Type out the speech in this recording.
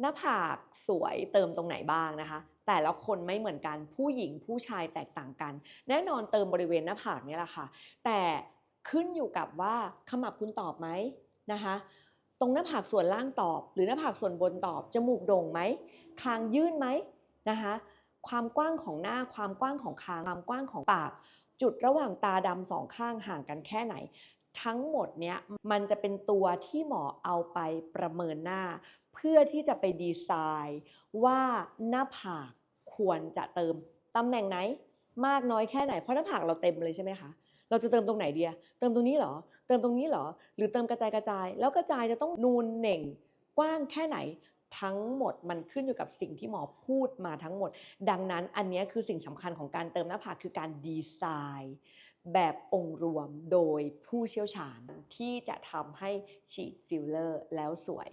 หน้าผากสวยเติมตรงไหนบ้างนะคะ แต่ละคนไม่เหมือนกันผู้หญิงผู้ชายแตกต่างกัน แน่นอนเติมบริเวณหน้าผากนี่แหละค่ะ แต่ขึ้นอยู่กับว่าขมับคุณตอบไหมนะคะ ตรงหน้าผากส่วนล่างตอบ หรือหน้าผากส่วนบนตอบจมูกโด่งไหมคางยื่นไหมนะคะความกว้างของหน้าความกว้างของคางความกว้างของปาก จุดระหว่างตาดำสองข้างห่างกันแค่ไหน ทั้งหมดเนี้ยมันจะเป็นตัวที่หมอเอาไปประเมินหน้า เพื่อที่จะไปดีไซน์ ว่าหน้าผากควรจะเติมตำแหน่งไหน มากน้อยแค่ไหนเพราะหน้าผากเราเต็มเลยใช่ไหมคะเราจะเติมตรงไหนเดียเติมตรงนี้หรอ เติมตรงนี้หรอ หรือเติมกระจายกระจาย แล้วกระจายจะต้องนูนเหน่งกว้างแค่ไหน ทั้งหมดมันขึ้นอยู่กับสิ่งที่หมอพูดมาทั้งหมด ดังนั้นอันนี้คือสิ่งสำคัญของการเติมหน้าผากคือการดีไซน์ แบบองค์รวมโดยผู้เชี่ยวชาญที่จะทำให้ฉีดฟิลเลอร์แล้วสวย